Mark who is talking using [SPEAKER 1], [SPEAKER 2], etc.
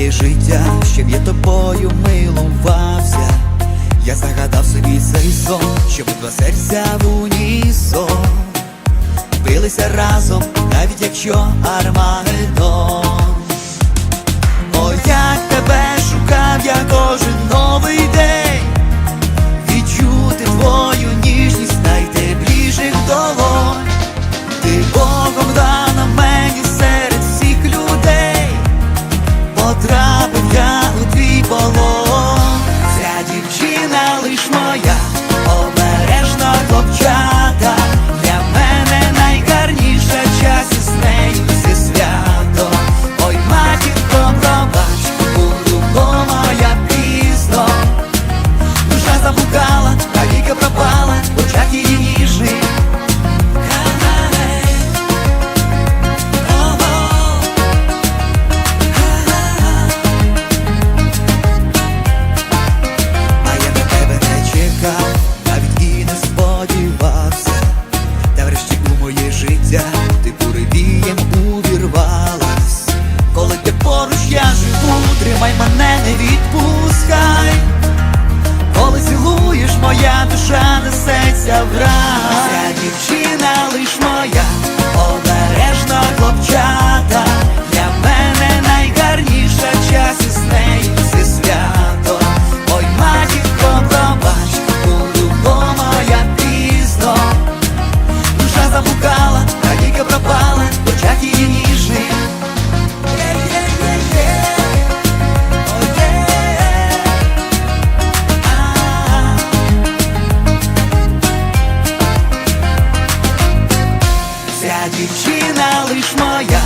[SPEAKER 1] моє життя, щоб я тобою милувався, я загадав собі цей сон, щоб два серця в унісон билися разом, навіть якщо Армагеддон. О, як тебе. дівчина лиш моя.